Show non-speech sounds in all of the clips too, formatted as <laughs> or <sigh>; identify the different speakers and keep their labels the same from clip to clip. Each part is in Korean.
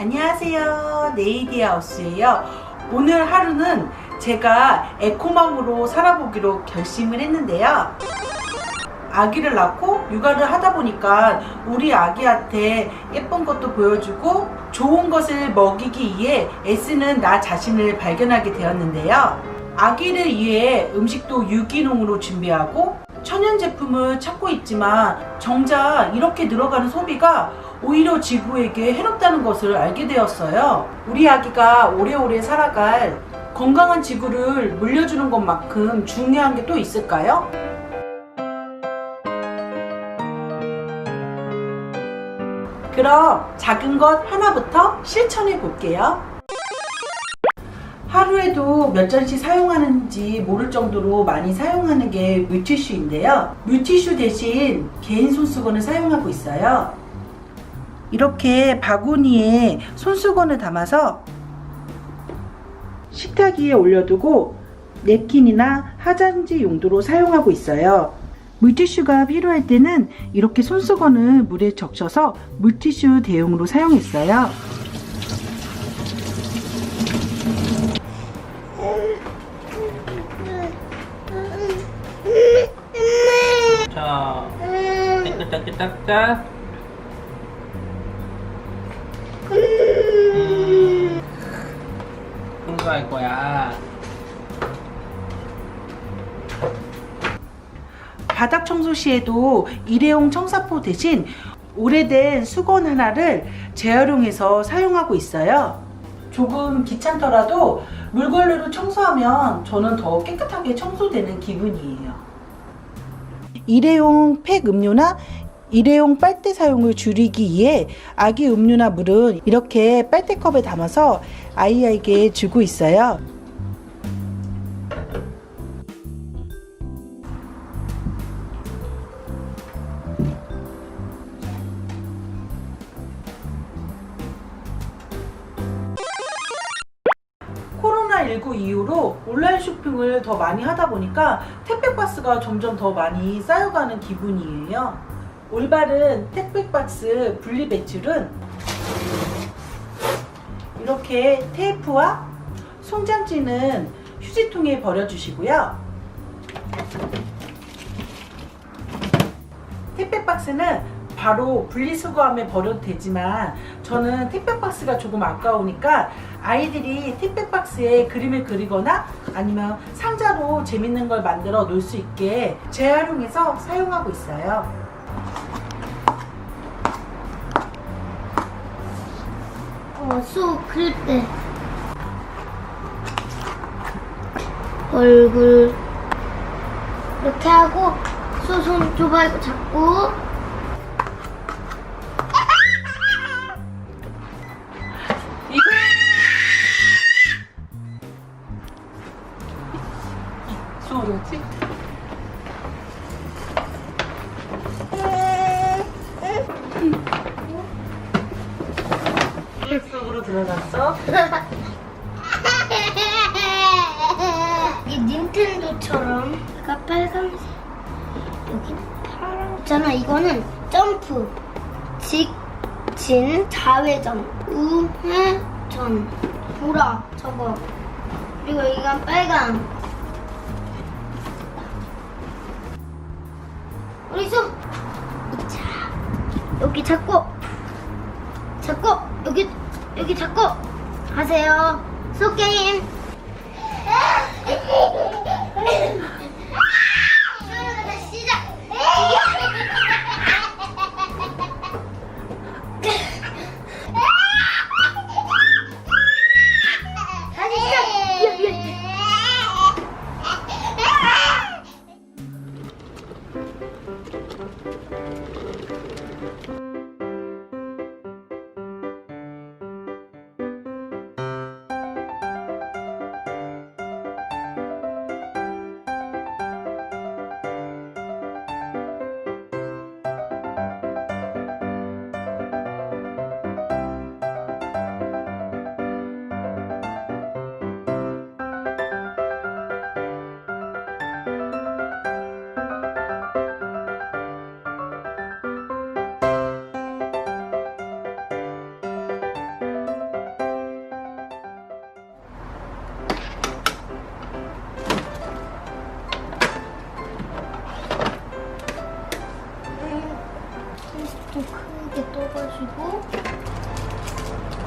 Speaker 1: 안녕하세요. 네이디하우스예요. 오늘 하루는 제가 에코맘으로 살아보기로 결심을 했는데요. 아기를 낳고 육아를 하다 보니까 우리 아기한테 예쁜 것도 보여주고 좋은 것을 먹이기 위해 애쓰는 나 자신을 발견하게 되었는데요. 아기를 위해 음식도 유기농으로 준비하고 천연 제품을 찾고 있지만 정작 이렇게 늘어가는 소비가 오히려 지구에게 해롭다는 것을 알게 되었어요. 우리 아기가 오래오래 살아갈 건강한 지구를 물려주는 것만큼 중요한 게 또 있을까요? 그럼 작은 것 하나부터 실천해 볼게요. 하루에도 몇 잔씩 사용하는지 모를 정도로 많이 사용하는 게 물티슈인데요. 물티슈 대신 개인 손수건을 사용하고 있어요. 이렇게 바구니에 손수건을 담아서 식탁 위에 올려두고 냅킨이나 화장지 용도로 사용하고 있어요. 물티슈가 필요할 때는 이렇게 손수건을 물에 적셔서 물티슈 대용으로 사용했어요.
Speaker 2: 자, 따끈따끈 공부할 거야.
Speaker 1: 바닥 청소 시에도 일회용 청사포 대신 오래된 수건 하나를 재활용해서 사용하고 있어요. 조금 귀찮더라도 물걸레로 청소하면 저는 더 깨끗하게 청소되는 기분이에요. 일회용 팩 음료나 일회용 빨대 사용을 줄이기 위해 아기 음료나 물은 이렇게 빨대컵에 담아서 아이에게 주고 있어요. 코로나19 이후로 온라인 쇼핑을 더 많이 하다 보니까 택배 박스가 점점 더 많이 쌓여가는 기분이에요. 올바른 택배박스 분리 배출은 이렇게 테이프와 송장지는 휴지통에 버려주시고요. 택배박스는 바로 분리수거함에 버려도 되지만 저는 택배박스가 조금 아까우니까 아이들이 택배박스에 그림을 그리거나 아니면 상자로 재밌는 걸 만들어 놓을 수 있게 재활용해서 사용하고 있어요.
Speaker 3: 어, 수 그릴 때. 얼굴 이렇게 하고 수손 좁아이고 잡고
Speaker 1: 들어갔어? <laughs>
Speaker 3: 이 닌텐도처럼. 여기가 빨간색 여기 파란. 있잖아 이거는 점프. 직진 좌회전. 우회전. 돌아 저거. 그리고 여기가 빨간 우리 수! 자, 여기 잡고. 잡고 여기 여기 잡고 하세요. 수 게임 시작 다시 시작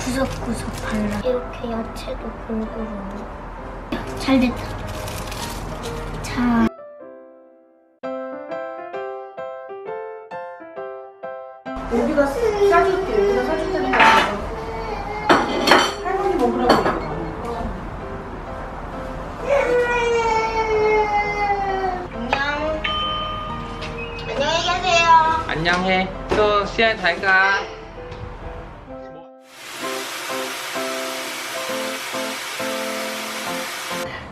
Speaker 3: 구석구석 발라. 이렇게 야채도 골고루. 잘 됐다. 자.
Speaker 1: 여기다 싸줄게. 여기다 싸줄 테니까. 할머니 먹으라고.
Speaker 3: 안녕. 안녕히 계세요.
Speaker 2: 안녕해. 또 시간 잘 가.